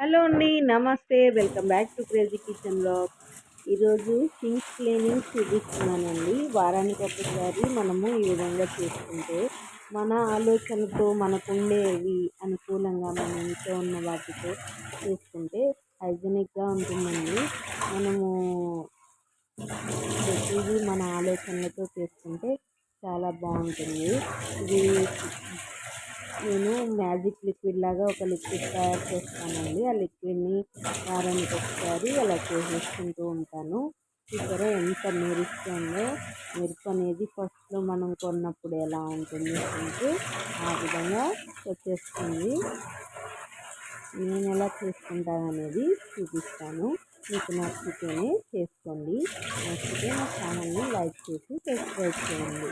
Hello అండి నమస్తే. Welcome back to crazy కిచెన్లో ఈరోజు సింక్ క్లీనింగ్ చూపిస్తున్నానండి. వారానికి ఒకసారి మనము ఈ విధంగా చేసుకుంటే మన ఆలోచనతో మనకుండేవి అనుకూలంగా మన ఇంట్లో ఉన్న వాటితో చేసుకుంటే హైజెనిక్గా ఉంటుందండి. మనము ప్రతిదీ మన ఆలోచనలతో చేసుకుంటే చాలా బాగుంటుంది. ఇది నేను మ్యాజిక్ లిక్విడ్ లాగా ఒక లిక్విడ్ తయారు చేస్తానండి. ఆ లిక్విడ్ని వారానికి ఒకసారి అలా చేసేసుకుంటూ ఉంటాను. చూసారా ఎంత మెరుస్తుందో. మెరుపు అనేది ఫస్ట్లో మనం కొన్నప్పుడు ఎలా ఉంటుంది అంటే ఆ విధంగా వచ్చేస్తుంది. నేను ఎలా చేసుకుంటాను అనేది చూపిస్తాను. మీకు నచ్చితేనే చేసుకోండి. నచ్చితే నా ఛానల్ని లైక్ చేసి సబ్స్క్రైబ్ చేయండి.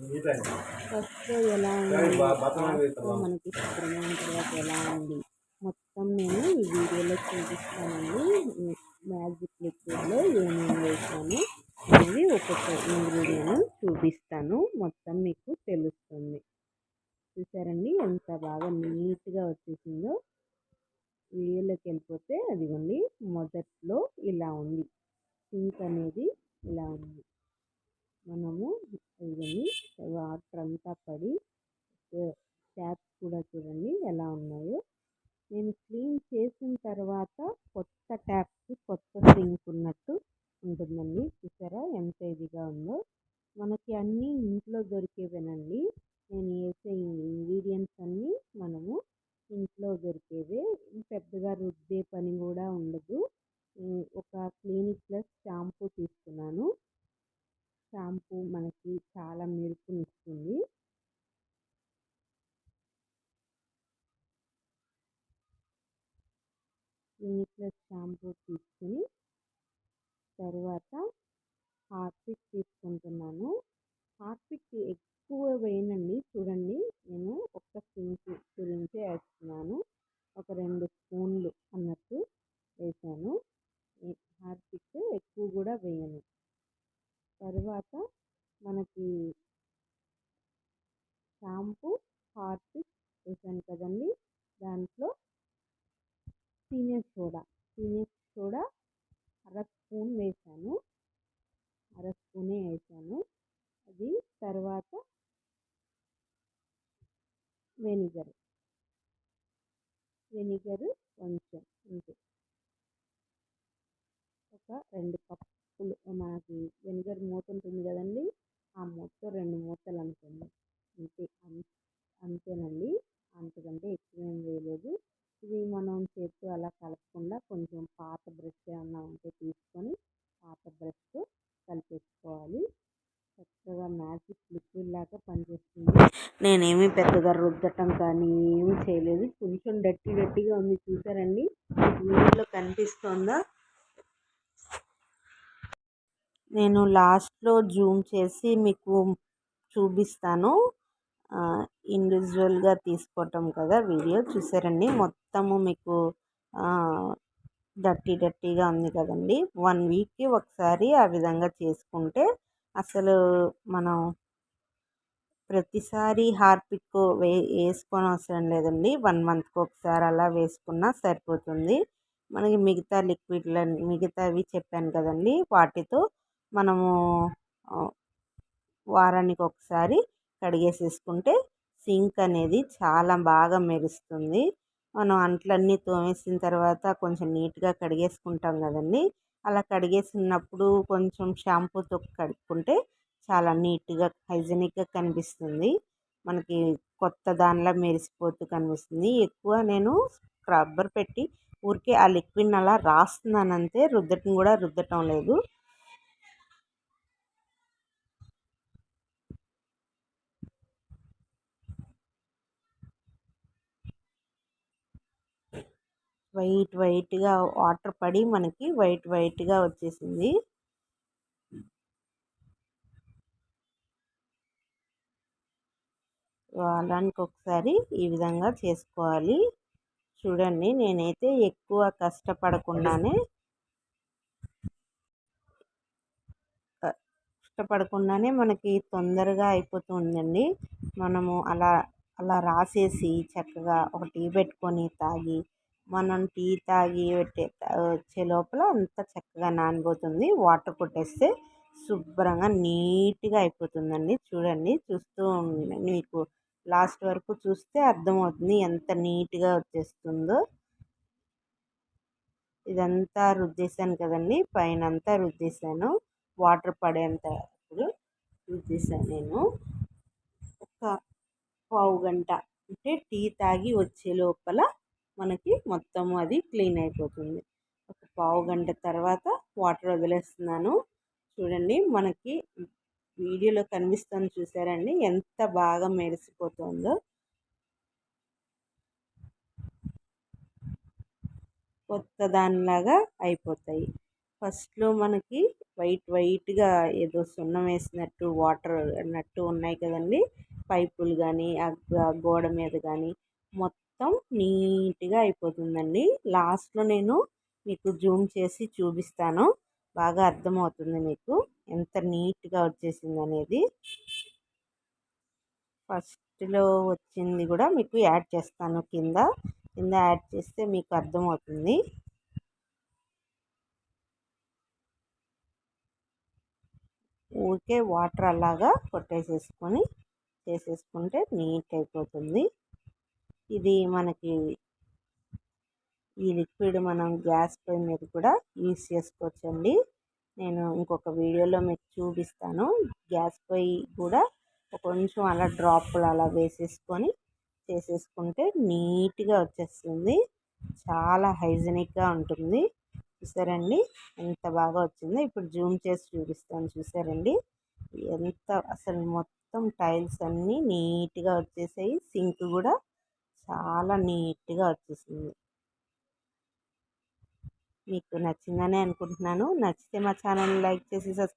ఫస్ట్ ఎలా ఉంది? మనకి శుభ్రమైన తర్వాత ఎలా ఉంది? మొత్తం నేను ఈ వీడియోలో చూపిస్తానండి. మ్యాజిక్ లిక్విడ్లో ఏమేమి వేసాను అనేది ఒక్కొక్క ఇంగ్రీడియంట్ చూపిస్తాను. మొత్తం మీకు తెలుస్తుంది. చూసారండి? ఎంత బాగా నీట్గా వచ్చేసిందో. వీడియోలోకి వెళ్ళిపోతే అదిగోండి మొదట్లో ఇలా ఉంది. సింక్ అనేది ఇలా ఉంది. మనము ఇవన్నీ వాటర్ అంతా పడి ట్యాప్స్ కూడా చూడండి ఎలా ఉన్నాయో. నేను క్లీన్ చేసిన తర్వాత కొత్త ట్యాప్స్ కొత్త సింక్ ఉన్నట్టు ఉంటుందండి. చూసారా ఎంత ఇదిగా ఉందో. మనకి అన్నీ ఇంట్లో దొరికేవేనండి. నేను వేసే ఇంగ్రీడియంట్స్ అన్నీ మనము ఇంట్లో దొరికేవే. పెద్దగా రుద్దే పని కూడా ఉండదు. ఒక క్లినిక్ ప్లస్ షాంపూ తీసుకున్నాను. షాంపూ మనకి చాలా మెరుపునిస్తుంది. యూనిక్లెస్ షాంపూ తీసుకుని తర్వాత హార్పిక్ తీసుకుంటున్నాను. హార్పిక్ ఎక్కువ వేయనండి చూడండి నేను ఒక్క సింక్ గురించే వేస్తున్నాను ఒక రెండు స్పూన్లు అన్నట్టు వేసాను హార్పిక్ ఎక్కువ కూడా వేయను తర్వాత మనకి షాంపూ చేశాను కదండి. దాంట్లో సీనియర్ సోడా సీనియర్ సోడా అర స్పూన్ వేసాను. అర స్పూనే వేసాను. అది తర్వాత వెనిగర్ వెనిగర్ కొంచెం అంతే. ఒక రెండు కప్పులు మనకి వెనిగర్ మూత ఉంటుంది కదండి ఆ మూత రెండు మూతలు అనుకోండి అంతే అంతేనండి అంతకంటే ఎక్కువ ఏం వేయలేదు ఇది మనం చేతితో అలా కలపకుండా కొంచెం పాత బ్రష్ ఏమన్నా ఉంటే తీసుకొని పాత బ్రష్తో కలిపేసుకోవాలి చక్కగా మ్యాజిక్ లిక్విడ్ లాగా పనిచేస్తుంది నేనేమి పెద్దగా రుద్దటం కానీ ఏమీ చేయలేదు. కొంచెం డట్టి డట్టిగా ఉంది చూసారండి. వీడియోలో కనిపిస్తోందా? నేను లాస్ట్లో జూమ్ చేసి మీకు చూపిస్తాను. ఇండివిజువల్గా తీసుకోవటం కదా వీడియో. చూసారండి? మొత్తము మీకు డర్టీ డర్టీగా ఉంది కదండి. వన్ వీక్కి ఒకసారి ఆ విధంగా చేసుకుంటే అసలు మనం ప్రతిసారి హార్పిక్ వే వేసుకోని అవసరం లేదండి. వన్ మంత్కి ఒకసారి అలా వేసుకున్నా సరిపోతుంది. మనకి మిగతా లిక్విడ్లు మిగతావి చెప్పాను కదండి. వాటితో మనము వారానికి ఒకసారి కడిగేసేసుకుంటే సింక్ అనేది చాలా బాగా మెరుస్తుంది. మనం అంట్లన్నీ తోమేసిన తర్వాత కొంచెం నీట్గా కడిగేసుకుంటాం కదండి. అలా కడిగేసినప్పుడు కొంచెం షాంపూతో కడుక్కుంటే చాలా నీట్గా హైజెనిక్గా కనిపిస్తుంది. మనకి కొత్త దానిలా మెరిసిపోతూ కనిపిస్తుంది. ఎక్కువ నేను స్క్రబ్బర్ పెట్టి ఊరికే ఆ లిక్విడ్ని అలా రాస్తున్నాను అంతే రుద్దటం కూడా రుద్దటం లేదు. వైట్ వైట్గా వాటర్ పడి మనకి వైట్ వైట్గా వచ్చేసింది. వారానికి ఒకసారి ఈ విధంగా చేసుకోవాలి. చూడండి నేనైతే ఎక్కువ కష్టపడకుండానే కష్టపడకుండానే మనకి తొందరగా అయిపోతుందండి. మనము అలా అలా రాసేసి చక్కగా ఒక టీ పెట్టుకొని తాగి మనం టీ తాగి పెట్టే వచ్చే లోపల అంతా చక్కగా నానిపోతుంది. వాటర్ కొట్టేస్తే శుభ్రంగా నీట్గా అయిపోతుందండి. చూడండి చూస్తూ మీకు లాస్ట్ వరకు చూస్తే అర్థమవుతుంది ఎంత నీట్గా వచ్చేస్తుందో. ఇదంతా రుద్దేశాను కదండి పైన అంతా రుద్దేశాను. వాటర్ పడేంత ఇప్పుడు రుద్దేశాను నేను. ఒక పావు గంట అంటే టీ తాగి వచ్చే లోపల మనకి మొత్తం అది క్లీన్ అయిపోతుంది. ఒక పావు గంట తర్వాత వాటర్ వదిలేస్తున్నాను. చూడండి మనకి వీడియోలో కనిపిస్తుంది చూసారండి. ఎంత బాగా మెరిసిపోతుందో. కొత్త దానిలాగా అయిపోతాయి. ఫస్ట్లో మనకి వైట్ వైట్గా ఏదో సున్నం వేసినట్టు వాటర్ అన్నట్టు ఉన్నాయి కదండి. పైపులు కానీ ఆ గోడ మీద కానీ మొత్తం నీట్గా అయిపోతుందండి. లాస్ట్లో నేను మీకు జూమ్ చేసి చూపిస్తాను. బాగా అర్థమవుతుంది మీకు. ఎంత నీట్గా వచ్చేసింది అనేది ఫస్ట్లో వచ్చింది కూడా మీకు యాడ్ చేస్తాను కింద. కింద యాడ్ చేస్తే మీకు అర్థమవుతుంది. ఊరికే వాటర్ అలాగా కొట్టేసేసుకొని చేసేసుకుంటే నీట్ అయిపోతుంది. ఇది మనకి ఈ లిక్విడ్ మనం గ్యాస్ పొయ్యి మీద కూడా యూస్ చేసుకోవచ్చండి. నేను ఇంకొక వీడియోలో మీకు చూపిస్తాను. గ్యాస్ పొయ్యి కూడా కొంచెం అలా డ్రాప్లు అలా వేసేసుకొని చేసేసుకుంటే నీట్గా వచ్చేస్తుంది. చాలా హైజెనిక్గా ఉంటుంది. చూసారండి? ఎంత బాగా వచ్చిందో ఇప్పుడు జూమ్ చేసి చూపిస్తాను చూసారండి? ఎంత అసలు మొత్తం టైల్స్ అన్నీ నీట్గా వచ్చేసాయి. సింక్ కూడా చాలా నీట్గా వచ్చేసింది. మీకు నచ్చిందని అనుకుంటున్నాను. నచ్చితే మా ఛానల్ లైక్ చేసి సబ్స్క్రైబ్